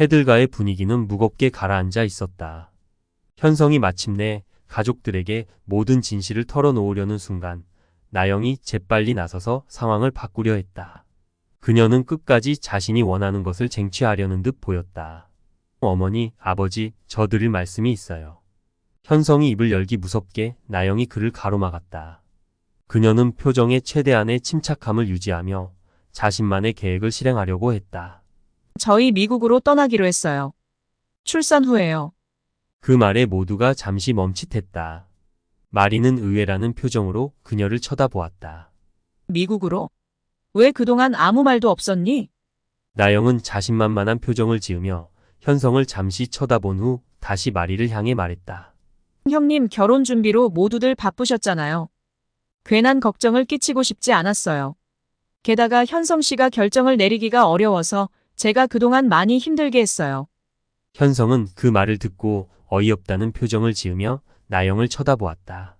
해들가의 분위기는 무겁게 가라앉아 있었다. 현성이 마침내 가족들에게 모든 진실을 털어놓으려는 순간 나영이 재빨리 나서서 상황을 바꾸려 했다. 그녀는 끝까지 자신이 원하는 것을 쟁취하려는 듯 보였다. 어머니, 아버지, 저 드릴 말씀이 있어요. 현성이 입을 열기 무섭게 나영이 그를 가로막았다. 그녀는 표정에 최대한의 침착함을 유지하며 자신만의 계획을 실행하려고 했다. 저희 미국으로 떠나기로 했어요. 출산 후에요. 그 말에 모두가 잠시 멈칫했다. 마리는 의외라는 표정으로 그녀를 쳐다보았다. 미국으로? 왜 그동안 아무 말도 없었니? 나영은 자신만만한 표정을 지으며 현성을 잠시 쳐다본 후 다시 마리를 향해 말했다. 형님 결혼 준비로 모두들 바쁘셨잖아요. 괜한 걱정을 끼치고 싶지 않았어요. 게다가 현성 씨가 결정을 내리기가 어려워서 제가 그동안 많이 힘들게 했어요. 현성은 그 말을 듣고 어이없다는 표정을 지으며 나영을 쳐다보았다.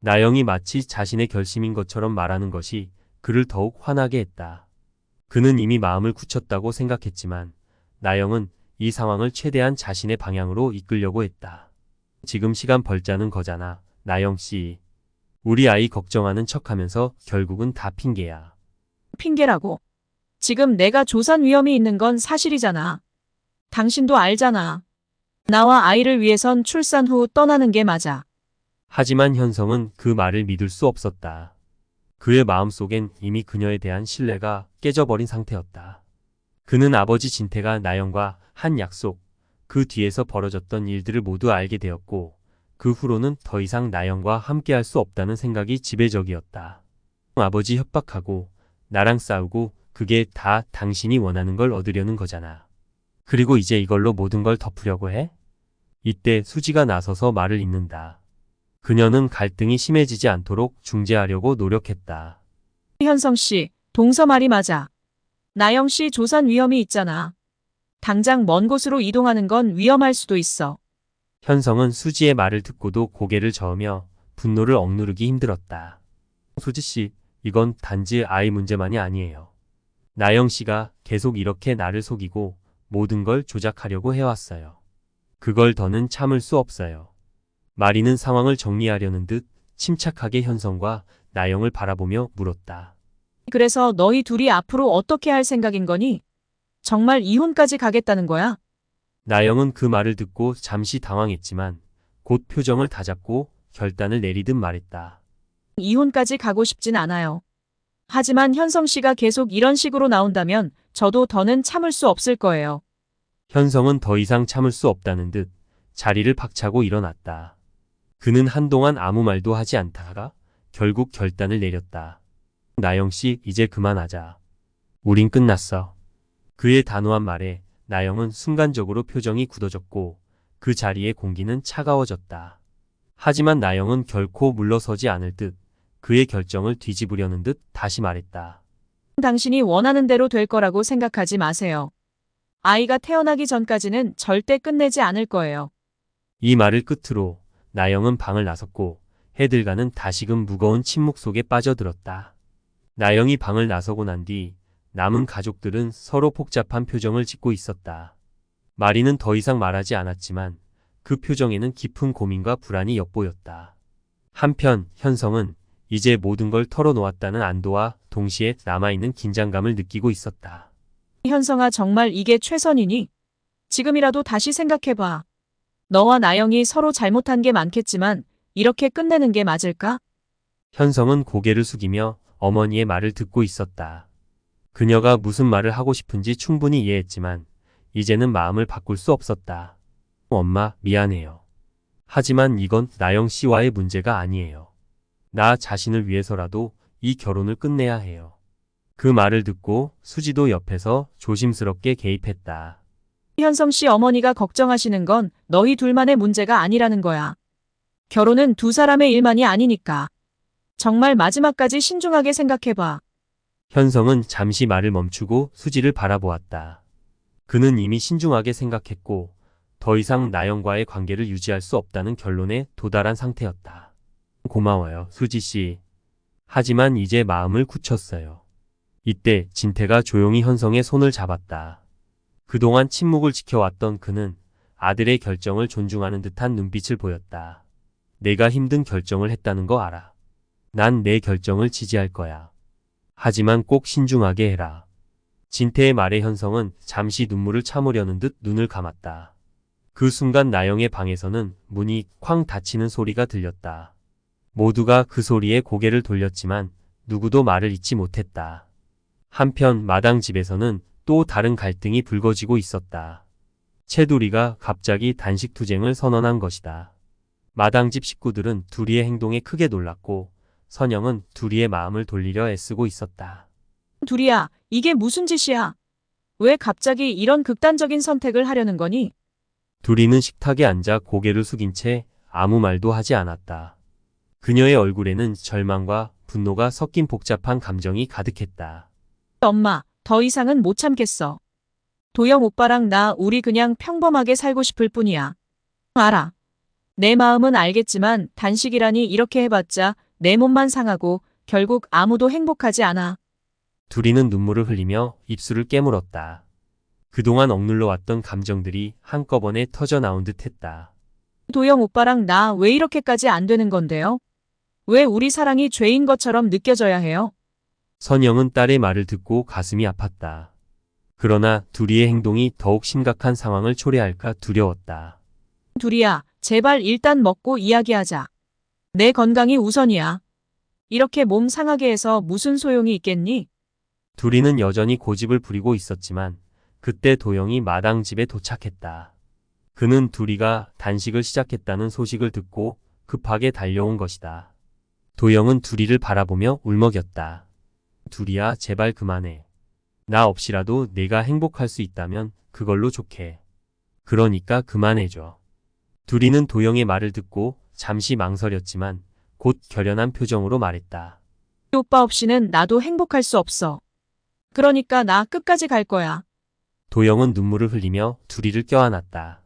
나영이 마치 자신의 결심인 것처럼 말하는 것이 그를 더욱 화나게 했다. 그는 이미 마음을 굳혔다고 생각했지만 나영은 이 상황을 최대한 자신의 방향으로 이끌려고 했다. 지금 시간 벌자는 거잖아, 나영 씨. 우리 아이 걱정하는 척 하면서 결국은 다 핑계야. 핑계라고. 지금 내가 조산 위험이 있는 건 사실이잖아. 당신도 알잖아. 나와 아이를 위해선 출산 후 떠나는 게 맞아. 하지만 현성은 그 말을 믿을 수 없었다. 그의 마음속엔 이미 그녀에 대한 신뢰가 깨져버린 상태였다. 그는 아버지 진태가 나영과 한 약속, 그 뒤에서 벌어졌던 일들을 모두 알게 되었고, 그 후로는 더 이상 나영과 함께할 수 없다는 생각이 지배적이었다. 아버지 협박하고, 나랑 싸우고, 그게 다 당신이 원하는 걸 얻으려는 거잖아. 그리고 이제 이걸로 모든 걸 덮으려고 해? 이때 수지가 나서서 말을 잇는다. 그녀는 갈등이 심해지지 않도록 중재하려고 노력했다. 현성 씨, 동서 말이 맞아. 나영 씨 조산 위험이 있잖아. 당장 먼 곳으로 이동하는 건 위험할 수도 있어. 현성은 수지의 말을 듣고도 고개를 저으며 분노를 억누르기 힘들었다. 수지 씨, 이건 단지 아이 문제만이 아니에요. 나영 씨가 계속 이렇게 나를 속이고 모든 걸 조작하려고 해왔어요. 그걸 더는 참을 수 없어요. 마리는 상황을 정리하려는 듯 침착하게 현성과 나영을 바라보며 물었다. 그래서 너희 둘이 앞으로 어떻게 할 생각인 거니? 정말 이혼까지 가겠다는 거야? 나영은 그 말을 듣고 잠시 당황했지만 곧 표정을 다잡고 결단을 내리듯 말했다. 이혼까지 가고 싶진 않아요. 하지만 현성 씨가 계속 이런 식으로 나온다면 저도 더는 참을 수 없을 거예요. 현성은 더 이상 참을 수 없다는 듯 자리를 박차고 일어났다. 그는 한동안 아무 말도 하지 않다가 결국 결단을 내렸다. 나영 씨, 이제 그만하자. 우린 끝났어. 그의 단호한 말에 나영은 순간적으로 표정이 굳어졌고 그 자리의 공기는 차가워졌다. 하지만 나영은 결코 물러서지 않을 듯 그의 결정을 뒤집으려는 듯 다시 말했다. 당신이 원하는 대로 될 거라고 생각하지 마세요. 아이가 태어나기 전까지는 절대 끝내지 않을 거예요. 이 말을 끝으로 나영은 방을 나섰고 해들가는 다시금 무거운 침묵 속에 빠져들었다. 나영이 방을 나서고 난 뒤 남은 가족들은 서로 복잡한 표정을 짓고 있었다. 마리는 더 이상 말하지 않았지만 그 표정에는 깊은 고민과 불안이 엿보였다. 한편 현성은 이제 모든 걸 털어놓았다는 안도와 동시에 남아있는 긴장감을 느끼고 있었다. 현성아 정말 이게 최선이니? 지금이라도 다시 생각해봐. 너와 나영이 서로 잘못한 게 많겠지만 이렇게 끝내는 게 맞을까? 현성은 고개를 숙이며 어머니의 말을 듣고 있었다. 그녀가 무슨 말을 하고 싶은지 충분히 이해했지만 이제는 마음을 바꿀 수 없었다. 엄마, 미안해요. 하지만 이건 나영 씨와의 문제가 아니에요. 나 자신을 위해서라도 이 결혼을 끝내야 해요. 그 말을 듣고 수지도 옆에서 조심스럽게 개입했다. 현성 씨 어머니가 걱정하시는 건 너희 둘만의 문제가 아니라는 거야. 결혼은 두 사람의 일만이 아니니까. 정말 마지막까지 신중하게 생각해봐. 현성은 잠시 말을 멈추고 수지를 바라보았다. 그는 이미 신중하게 생각했고 더 이상 나영과의 관계를 유지할 수 없다는 결론에 도달한 상태였다. 고마워요, 수지 씨. 하지만 이제 마음을 굳혔어요. 이때 진태가 조용히 현성의 손을 잡았다. 그동안 침묵을 지켜왔던 그는 아들의 결정을 존중하는 듯한 눈빛을 보였다. 내가 힘든 결정을 했다는 거 알아. 난 내 결정을 지지할 거야. 하지만 꼭 신중하게 해라. 진태의 말에 현성은 잠시 눈물을 참으려는 듯 눈을 감았다. 그 순간 나영의 방에서는 문이 쾅 닫히는 소리가 들렸다. 모두가 그 소리에 고개를 돌렸지만 누구도 말을 잇지 못했다. 한편 마당 집에서는 또 다른 갈등이 불거지고 있었다. 채두리가 갑자기 단식 투쟁을 선언한 것이다. 마당집 식구들은 둘이의 행동에 크게 놀랐고 선영은 둘이의 마음을 돌리려 애쓰고 있었다. 둘이야, 이게 무슨 짓이야? 왜 갑자기 이런 극단적인 선택을 하려는 거니? 둘이는 식탁에 앉아 고개를 숙인 채 아무 말도 하지 않았다. 그녀의 얼굴에는 절망과 분노가 섞인 복잡한 감정이 가득했다. 엄마, 더 이상은 못 참겠어. 도영 오빠랑 나 우리 그냥 평범하게 살고 싶을 뿐이야. 알아. 내 마음은 알겠지만 단식이라니 이렇게 해봤자 내 몸만 상하고 결국 아무도 행복하지 않아. 둘이는 눈물을 흘리며 입술을 깨물었다. 그동안 억눌러 왔던 감정들이 한꺼번에 터져 나온 듯 했다. 도영 오빠랑 나 왜 이렇게까지 안 되는 건데요? 왜 우리 사랑이 죄인 것처럼 느껴져야 해요? 선영은 딸의 말을 듣고 가슴이 아팠다. 그러나 둘이의 행동이 더욱 심각한 상황을 초래할까 두려웠다. 둘이야, 제발 일단 먹고 이야기하자. 내 건강이 우선이야. 이렇게 몸 상하게 해서 무슨 소용이 있겠니? 둘이는 여전히 고집을 부리고 있었지만 그때 도영이 마당 집에 도착했다. 그는 둘이가 단식을 시작했다는 소식을 듣고 급하게 달려온 것이다. 도영은 둘이를 바라보며 울먹였다. 둘이야 제발 그만해. 나 없이라도 내가 행복할 수 있다면 그걸로 좋게. 그러니까 그만해줘. 둘이는 도영의 말을 듣고 잠시 망설였지만 곧 결연한 표정으로 말했다. 오빠 없이는 나도 행복할 수 없어. 그러니까 나 끝까지 갈 거야. 도영은 눈물을 흘리며 둘이를 껴안았다.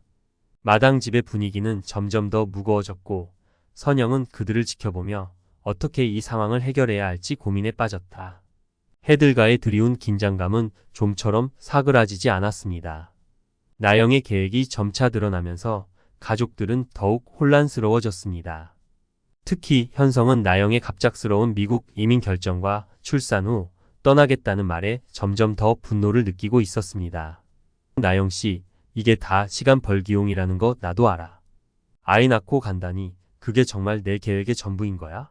마당 집의 분위기는 점점 더 무거워졌고 선영은 그들을 지켜보며 어떻게 이 상황을 해결해야 할지 고민에 빠졌다. 해들과의 드리운 긴장감은 좀처럼 사그라지지 않았습니다. 나영의 계획이 점차 드러나면서 가족들은 더욱 혼란스러워졌습니다. 특히 현성은 나영의 갑작스러운 미국 이민 결정과 출산 후 떠나겠다는 말에 점점 더 분노를 느끼고 있었습니다. 나영 씨, 이게 다 시간 벌기용이라는 거 나도 알아. 아이 낳고 간다니 그게 정말 내 계획의 전부인 거야?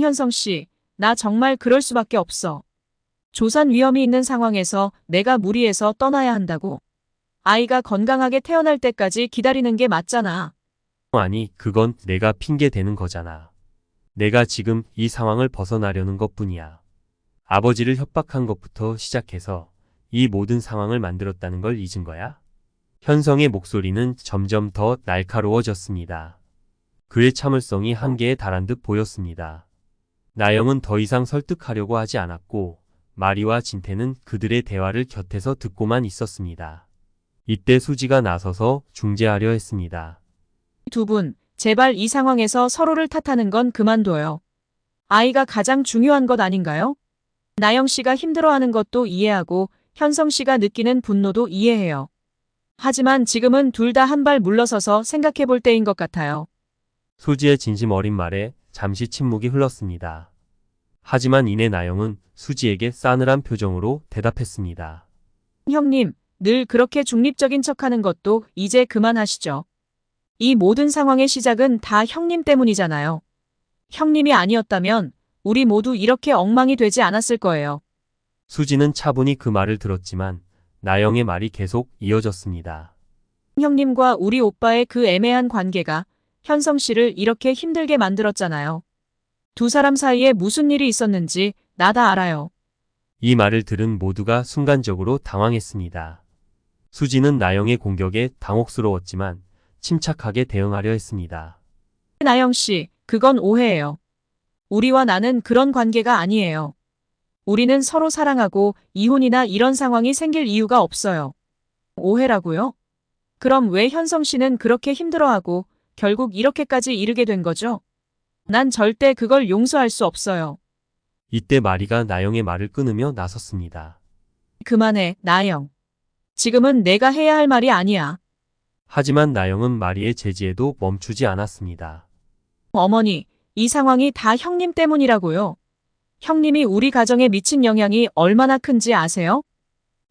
현성 씨, 나 정말 그럴 수밖에 없어. 조산 위험이 있는 상황에서 내가 무리해서 떠나야 한다고. 아이가 건강하게 태어날 때까지 기다리는 게 맞잖아. 아니, 그건 내가 핑계 대는 거잖아. 내가 지금 이 상황을 벗어나려는 것 뿐이야. 아버지를 협박한 것부터 시작해서 이 모든 상황을 만들었다는 걸 잊은 거야? 현성의 목소리는 점점 더 날카로워졌습니다. 그의 참을성이 한계에 달한 듯 보였습니다. 나영은 더 이상 설득하려고 하지 않았고 마리와 진태는 그들의 대화를 곁에서 듣고만 있었습니다. 이때 수지가 나서서 중재하려 했습니다. 두 분, 제발 이 상황에서 서로를 탓하는 건 그만둬요. 아이가 가장 중요한 것 아닌가요? 나영 씨가 힘들어하는 것도 이해하고 현성 씨가 느끼는 분노도 이해해요. 하지만 지금은 둘 다 한 발 물러서서 생각해 볼 때인 것 같아요. 수지의 진심 어린 말에 잠시 침묵이 흘렀습니다. 하지만 이내 나영은 수지에게 싸늘한 표정으로 대답했습니다. 형님, 늘 그렇게 중립적인 척하는 것도 이제 그만하시죠. 이 모든 상황의 시작은 다 형님 때문이잖아요. 형님이 아니었다면 우리 모두 이렇게 엉망이 되지 않았을 거예요. 수지는 차분히 그 말을 들었지만 나영의 말이 계속 이어졌습니다. 형님과 우리 오빠의 그 애매한 관계가 현성 씨를 이렇게 힘들게 만들었잖아요. 두 사람 사이에 무슨 일이 있었는지 나 다 알아요. 이 말을 들은 모두가 순간적으로 당황했습니다. 수지는 나영의 공격에 당혹스러웠지만 침착하게 대응하려 했습니다. 나영 씨, 그건 오해예요. 우리와 나는 그런 관계가 아니에요. 우리는 서로 사랑하고 이혼이나 이런 상황이 생길 이유가 없어요. 오해라고요? 그럼 왜 현성 씨는 그렇게 힘들어하고 결국 이렇게까지 이르게 된 거죠? 난 절대 그걸 용서할 수 없어요. 이때 마리가 나영의 말을 끊으며 나섰습니다. 그만해, 나영. 지금은 내가 해야 할 말이 아니야. 하지만 나영은 마리의 제지에도 멈추지 않았습니다. 어머니, 이 상황이 다 형님 때문이라고요. 형님이 우리 가정에 미친 영향이 얼마나 큰지 아세요?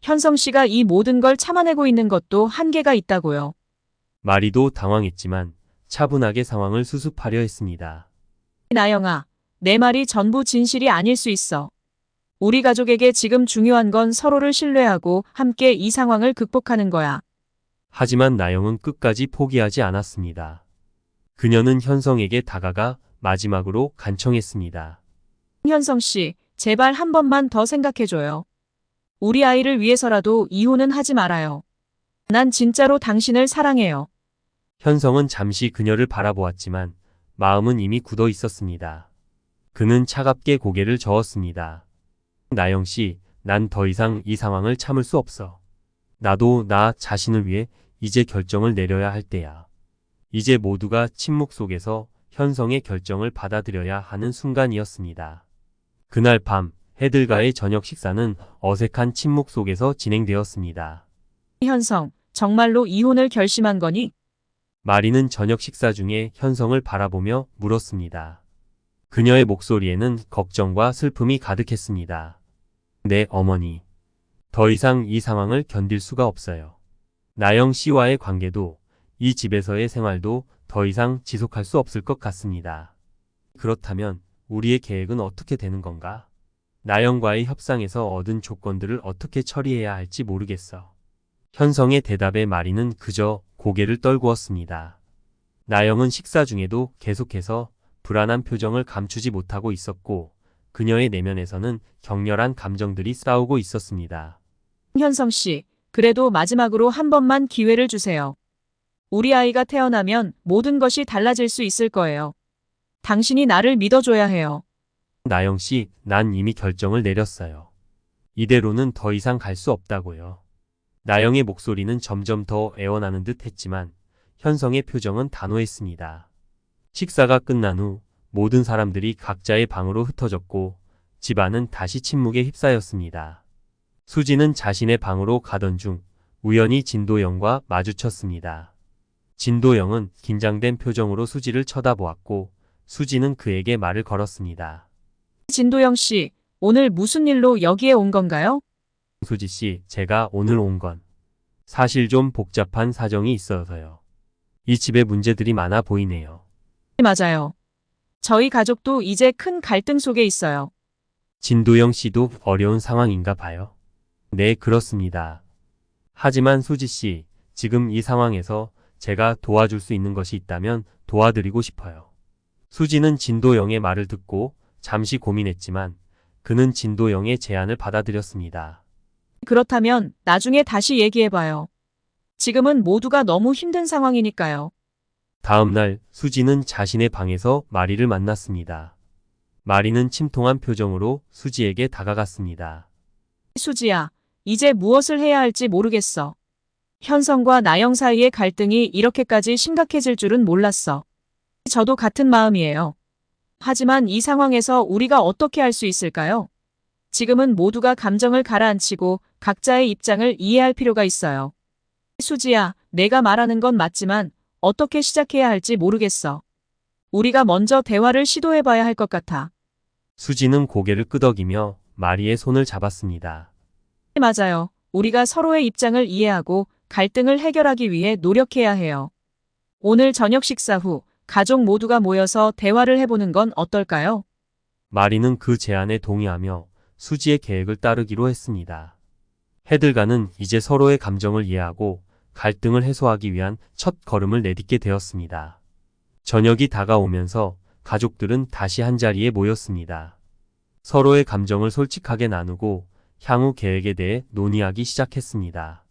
현성 씨가 이 모든 걸 참아내고 있는 것도 한계가 있다고요. 마리도 당황했지만 차분하게 상황을 수습하려 했습니다. 나영아, 내 말이 전부 진실이 아닐 수 있어. 우리 가족에게 지금 중요한 건 서로를 신뢰하고 함께 이 상황을 극복하는 거야. 하지만 나영은 끝까지 포기하지 않았습니다. 그녀는 현성에게 다가가 마지막으로 간청했습니다. 현성 씨, 제발 한 번만 더 생각해줘요. 우리 아이를 위해서라도 이혼은 하지 말아요. 난 진짜로 당신을 사랑해요. 현성은 잠시 그녀를 바라보았지만 마음은 이미 굳어 있었습니다. 그는 차갑게 고개를 저었습니다. 나영 씨, 난 더 이상 이 상황을 참을 수 없어. 나도 나 자신을 위해 이제 결정을 내려야 할 때야. 이제 모두가 침묵 속에서 현성의 결정을 받아들여야 하는 순간이었습니다. 그날 밤 해들과의 저녁 식사는 어색한 침묵 속에서 진행되었습니다. 현성, 정말로 이혼을 결심한 거니? 마리는 저녁 식사 중에 현성을 바라보며 물었습니다. 그녀의 목소리에는 걱정과 슬픔이 가득했습니다. 네, 어머니. 더 이상 이 상황을 견딜 수가 없어요. 나영 씨와의 관계도 이 집에서의 생활도 더 이상 지속할 수 없을 것 같습니다. 그렇다면 우리의 계획은 어떻게 되는 건가? 나영과의 협상에서 얻은 조건들을 어떻게 처리해야 할지 모르겠어. 현성의 대답에 마리는 그저 고개를 떨구었습니다. 나영은 식사 중에도 계속해서 불안한 표정을 감추지 못하고 있었고 그녀의 내면에서는 격렬한 감정들이 싸우고 있었습니다. 현성 씨, 그래도 마지막으로 한 번만 기회를 주세요. 우리 아이가 태어나면 모든 것이 달라질 수 있을 거예요. 당신이 나를 믿어줘야 해요. 나영 씨, 난 이미 결정을 내렸어요. 이대로는 더 이상 갈 수 없다고요. 나영의 목소리는 점점 더 애원하는 듯 했지만 현성의 표정은 단호했습니다. 식사가 끝난 후 모든 사람들이 각자의 방으로 흩어졌고 집안은 다시 침묵에 휩싸였습니다. 수지는 자신의 방으로 가던 중 우연히 진도영과 마주쳤습니다. 진도영은 긴장된 표정으로 수지를 쳐다보았고 수지는 그에게 말을 걸었습니다. 진도영 씨, 오늘 무슨 일로 여기에 온 건가요? 수지 씨, 제가 오늘 온 건 사실 좀 복잡한 사정이 있어서요. 이 집에 문제들이 많아 보이네요. 맞아요. 저희 가족도 이제 큰 갈등 속에 있어요. 진도영 씨도 어려운 상황인가 봐요. 네, 그렇습니다. 하지만 수지 씨, 지금 이 상황에서 제가 도와줄 수 있는 것이 있다면 도와드리고 싶어요. 수지는 진도영의 말을 듣고 잠시 고민했지만 그는 진도영의 제안을 받아들였습니다. 그렇다면 나중에 다시 얘기해봐요. 지금은 모두가 너무 힘든 상황이니까요. 다음 날 수지는 자신의 방에서 마리를 만났습니다. 마리는 침통한 표정으로 수지에게 다가갔습니다. 수지야, 이제 무엇을 해야 할지 모르겠어. 현성과 나영 사이의 갈등이 이렇게까지 심각해질 줄은 몰랐어. 저도 같은 마음이에요. 하지만 이 상황에서 우리가 어떻게 할 수 있을까요? 지금은 모두가 감정을 가라앉히고 각자의 입장을 이해할 필요가 있어요. 수지야, 내가 말하는 건 맞지만 어떻게 시작해야 할지 모르겠어. 우리가 먼저 대화를 시도해봐야 할 것 같아. 수지는 고개를 끄덕이며 마리의 손을 잡았습니다. 맞아요. 우리가 서로의 입장을 이해하고 갈등을 해결하기 위해 노력해야 해요. 오늘 저녁 식사 후 가족 모두가 모여서 대화를 해보는 건 어떨까요? 마리는 그 제안에 동의하며 수지의 계획을 따르기로 했습니다. 해들가는 이제 서로의 감정을 이해하고 갈등을 해소하기 위한 첫 걸음을 내딛게 되었습니다. 저녁이 다가오면서 가족들은 다시 한자리에 모였습니다. 서로의 감정을 솔직하게 나누고 향후 계획에 대해 논의하기 시작했습니다.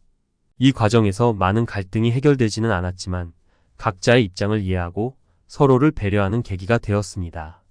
이 과정에서 많은 갈등이 해결되지는 않았지만 각자의 입장을 이해하고 서로를 배려하는 계기가 되었습니다.